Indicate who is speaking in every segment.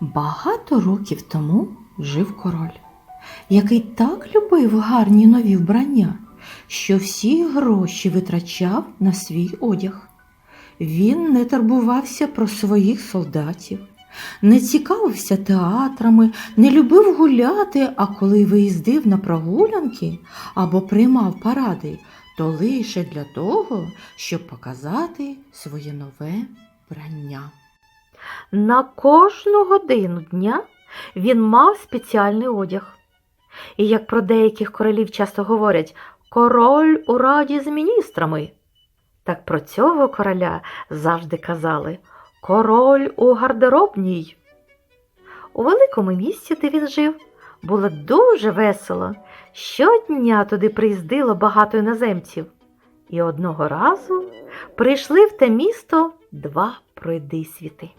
Speaker 1: Багато років тому жив король, який так любив гарні нові вбрання, що всі гроші витрачав на свій одяг. Він не турбувався про своїх солдатів, не цікавився театрами, не любив гуляти, а коли виїздив на прогулянки або приймав паради, то лише для того, щоб показати своє нове вбрання.
Speaker 2: На кожну годину дня він мав спеціальний одяг. І як про деяких королів часто говорять, король у раді з міністрами. Так про цього короля завжди казали король у гардеробній. У великому місті, де він жив, було дуже весело. Щодня туди приїздило багато іноземців. І одного разу прийшли в те місто два пройдисвіти.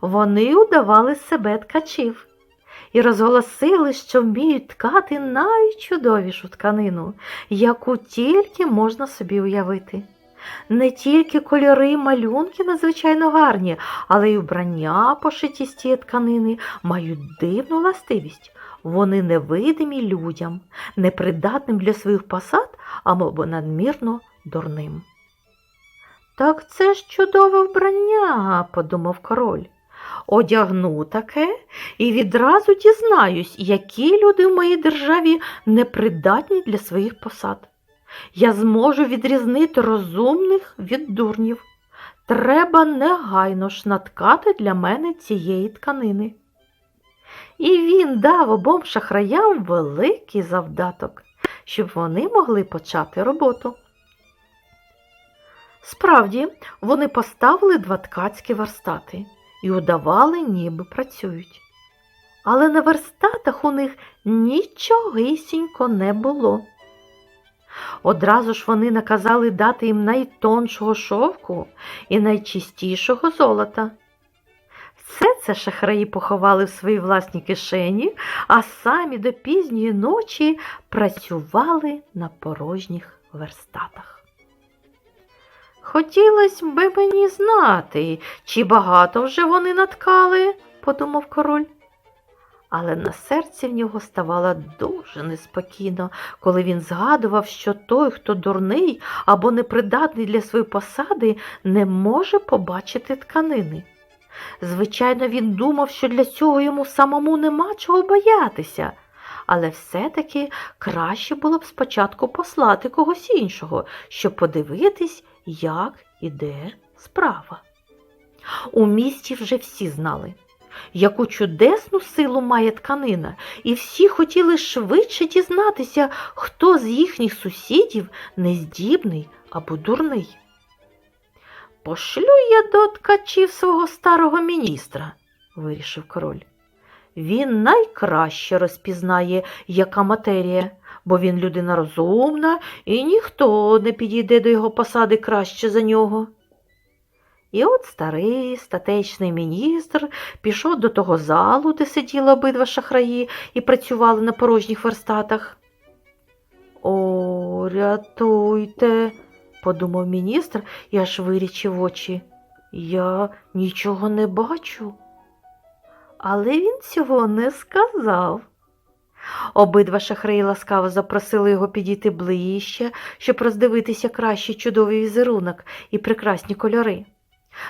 Speaker 2: Вони удавали себе ткачів і розголосили, що вміють ткати найчудовішу тканину, яку тільки можна собі уявити. Не тільки кольори малюнки надзвичайно гарні, але й вбрання, пошиті з тієї тканини, мають дивну властивість. Вони невидимі людям, непридатним для своїх посад або надмірно дурним. Так це ж чудове вбрання, подумав король. Одягну таке і відразу дізнаюсь, які люди в моїй державі непридатні для своїх посад. Я зможу відрізнити розумних від дурнів. Треба негайно ж наткати для мене цієї тканини. І він дав обом шахраям великий завдаток, щоб вони могли почати роботу. Справді, вони поставили два ткацькі верстати і удавали, ніби працюють. Але на верстатах у них нічогісінько не було. Одразу ж вони наказали дати їм найтоншого шовку і найчистішого золота. Все це шахраї поховали в своїй власній кишені, а самі до пізньої ночі працювали на порожніх верстатах. Хотілося би мені знати, чи багато вже вони наткали, подумав король. Але на серці в нього ставало дуже неспокійно, коли він згадував, що той, хто дурний або непридатний для своєї посади, не може побачити тканини. Звичайно, він думав, що для цього йому самому нема чого боятися, але все-таки краще було б спочатку послати когось іншого, щоб подивитись, як іде справа. У місті вже всі знали, яку чудесну силу має тканина, і всі хотіли швидше дізнатися, хто з їхніх сусідів нездібний або дурний. Пошлю я до ткачів свого старого міністра, вирішив король. Він найкраще розпізнає, яка матерія, бо він людина розумна, і ніхто не підійде до його посади краще за нього. І от старий статечний міністр пішов до того залу, де сиділи обидва шахраї і працювали на порожніх верстатах. О, рятуйте, подумав міністр і аж вирічив очі. Я нічого не бачу. Але він цього не сказав. Обидва шахраї ласкаво запросили його підійти ближче, щоб роздивитися краще чудовий візерунок і прекрасні кольори.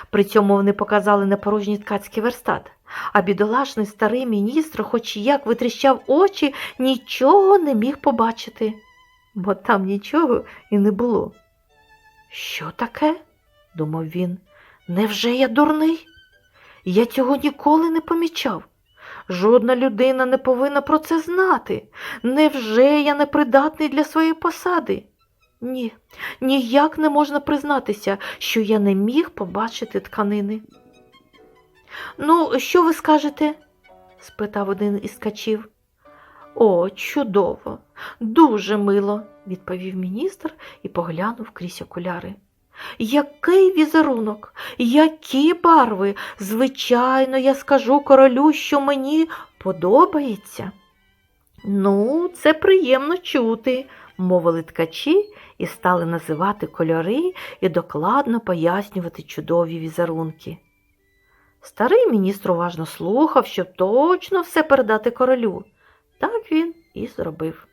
Speaker 2: При цьому вони показали непорожній ткацький верстат, а бідолашний старий міністр, хоч як витріщав очі, нічого не міг побачити, бо там нічого і не було. Що таке? думав він. Невже я дурний? Я цього ніколи не помічав. Жодна людина не повинна про це знати. Невже я непридатний для своєї посади? Ні, ніяк не можна признатися, що я не міг побачити тканини. Ну, що ви скажете? спитав один із ткачів. О, чудово, дуже мило, відповів міністр і поглянув крізь окуляри. Який візерунок, які барви? Звичайно, я скажу королю, що мені подобається. Ну, це приємно чути, мовили ткачі і стали називати кольори і докладно пояснювати чудові візерунки. Старий міністр уважно слухав, щоб точно все передати королю. Так він і зробив.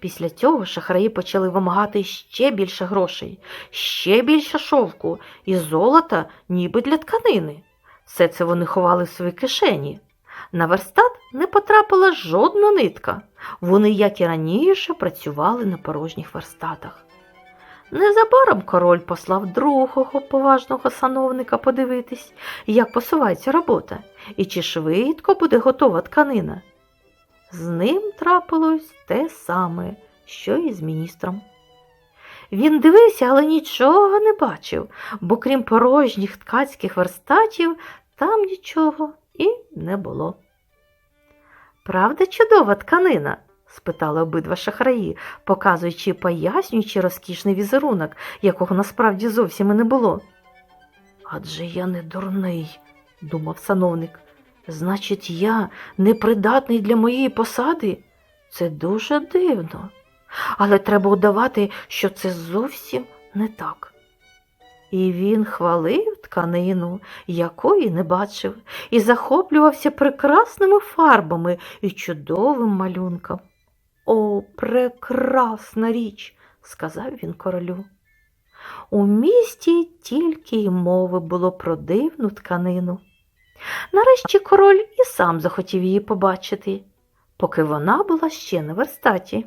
Speaker 2: Після цього шахраї почали вимагати ще більше грошей, ще більше шовку і золота, ніби для тканини. Все це вони ховали в свої кишені. На верстат не потрапила жодна нитка. Вони, як і раніше, працювали на порожніх верстатах. Незабаром король послав другого поважного сановника подивитись, як посувається робота і чи швидко буде готова тканина. З ним трапилось те саме, що і з міністром. Він дивився, але нічого не бачив, бо крім порожніх ткацьких верстатів, там нічого і не було. Правда, чудова тканина? спитали обидва шахраї, показуючи і пояснюючи розкішний візерунок, якого насправді зовсім і не було. Адже я не дурний, думав сановник. Значить, я непридатний для моєї посади? Це дуже дивно. Але треба удавати, що це зовсім не так. І він хвалив тканину, якої не бачив, і захоплювався прекрасними фарбами і чудовим малюнком. О, прекрасна річ, сказав він королю. У місті тільки й мови було про дивну тканину. Нарешті король і сам захотів її побачити, поки вона була ще на верстаті.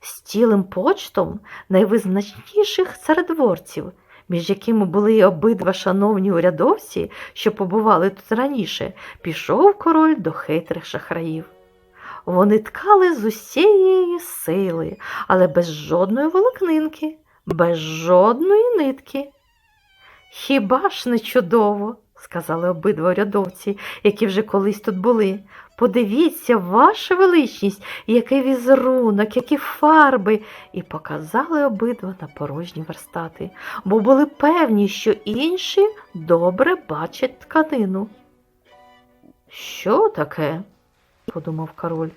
Speaker 2: З цілим почтом найвизначніших царедворців, між якими були й обидва шановні урядовці, що побували тут раніше, пішов король до хитрих шахраїв. Вони ткали з усієї сили, але без жодної волокнинки, без жодної нитки. Хіба ж не чудово? сказали обидва рядовці, які вже колись тут були. Подивіться, ваша величність, який візерунок, які фарби, і показали обидва на порожні верстати, бо були певні, що інші добре бачать тканину. Що таке? подумав король.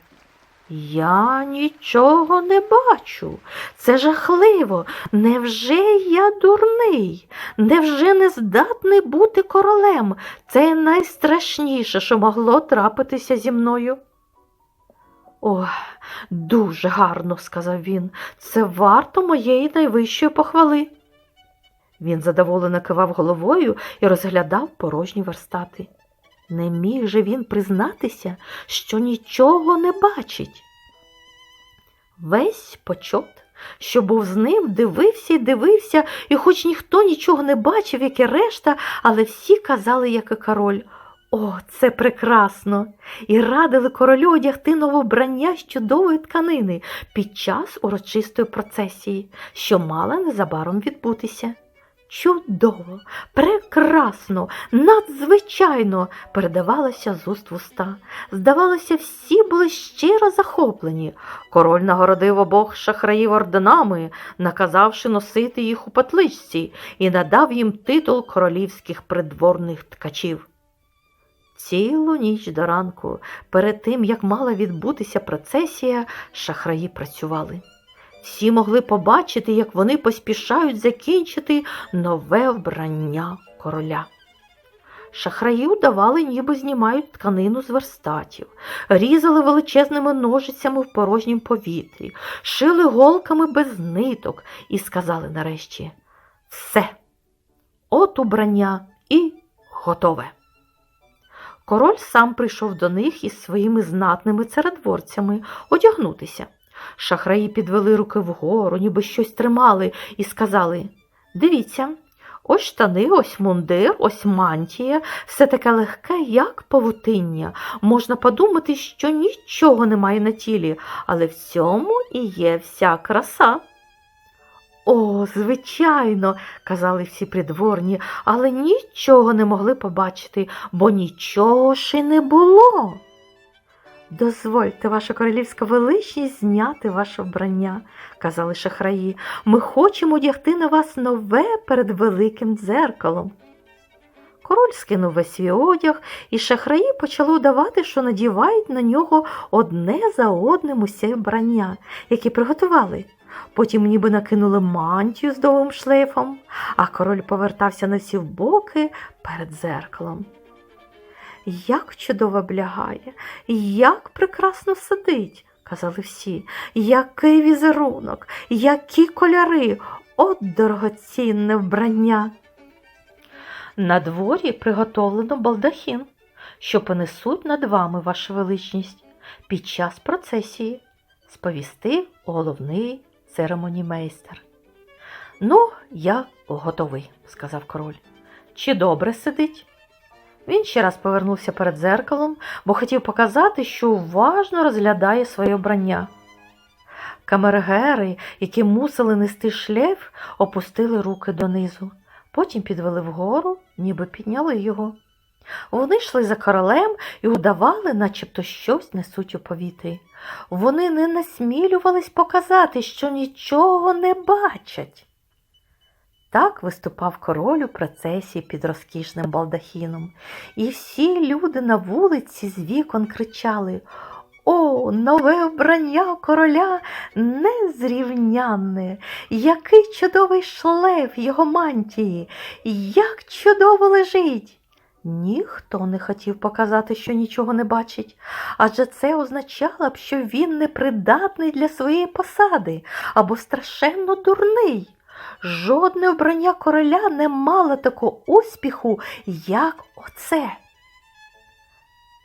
Speaker 2: Я нічого не бачу. Це жахливо. Невже я дурний? Невже не здатний бути королем? Це найстрашніше, що могло трапитися зі мною. Ох, дуже гарно, сказав він. Це варто моєї найвищої похвали. Він задоволено кивав головою і розглядав порожні верстати. Не міг же він признатися, що нічого не бачить. Весь почот, що був з ним, дивився і дивився, і хоч ніхто нічого не бачив, як і решта, але всі казали, як і король. О, це прекрасно! І радили королю одягти нове вбрання з чудової тканини під час урочистої процесії, що мала незабаром відбутися. Чудово, прекрасно, надзвичайно передавалося з уст в уста. Здавалося, всі були щиро захоплені. Король нагородив обох шахраїв орденами, наказавши носити їх у патличці, і надав їм титул королівських придворних ткачів. Цілу ніч до ранку, перед тим як мала відбутися процесія, шахраї працювали. Всі могли побачити, як вони поспішають закінчити нове вбрання короля. Шахраї удавали, ніби знімають тканину з верстатів, різали величезними ножицями в порожнім повітрі, шили голками без ниток і сказали нарешті все, от убрання і готове. Король сам прийшов до них із своїми знатними царедворцями одягнутися. Шахраї підвели руки вгору, ніби щось тримали, і сказали Дивіться, ось штани, ось мундир, ось мантія, все таке легке, як павутиння. Можна подумати, що нічого немає на тілі, але в цьому і є вся краса. О, звичайно, казали всі придворні, але нічого не могли побачити, бо нічого ж і не було. Дозвольте, ваша королівська величність, зняти ваше вбрання, казали шахраї. Ми хочемо одягти на вас нове перед великим дзеркалом. Король скинув весь свій одяг, і шахраї почали удавати, що надівають на нього одне за одним усе вбрання, які приготували. Потім ніби накинули мантію з довгим шлейфом, а король повертався на всі боки перед зеркалом. Як чудово облягає, як прекрасно сидить, казали всі, який візерунок, які кольори, от дорогоцінне вбрання. На дворі приготовлено балдахін, що понесуть над вами, ваша величність, під час процесії, сповістив головний церемонімейстер. Ну, я готовий, сказав король. Чи добре сидить? Він ще раз повернувся перед зеркалом, бо хотів показати, що уважно розглядає своє обрання. Камергери, які мусили нести шлейф, опустили руки донизу, потім підвели вгору, ніби підняли його. Вони йшли за королем і удавали, начебто щось несуть у повітрі. Вони не насмілювались показати, що нічого не бачать. Так виступав король у процесії під розкішним балдахіном, і всі люди на вулиці з вікон кричали О, нове вбрання короля незрівнянне! Який чудовий шлейф його мантії! Як чудово лежить! Ніхто не хотів показати, що нічого не бачить, адже це означало б, що він непридатний для своєї посади або страшенно дурний. Жодне вбрання короля не мало такого успіху, як оце.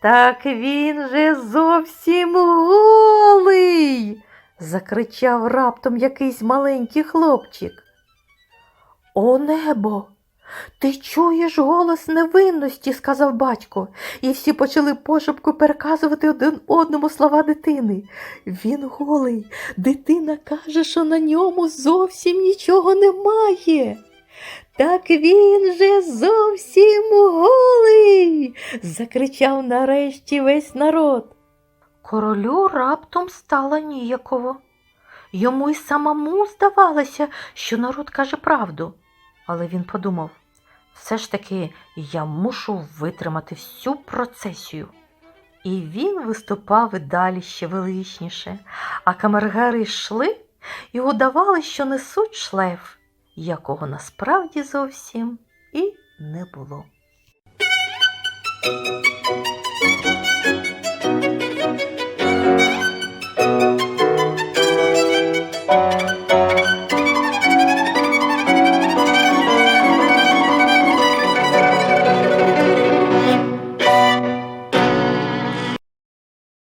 Speaker 2: Так він же зовсім голий. закричав раптом якийсь маленький хлопчик. О небо! Ти чуєш голос невинності, сказав батько, і всі почали пошепку переказувати один одному слова дитини. Він голий, дитина каже, що на ньому зовсім нічого немає. Так він же зовсім голий. закричав нарешті весь народ. Королю раптом стало ніяково. Йому й самому здавалося, що народ каже правду. Але він подумав, все ж таки я мушу витримати всю процесію. І він виступав і далі ще величніше, а камергери йшли і удавали, що несуть шлейф, якого насправді зовсім і не було.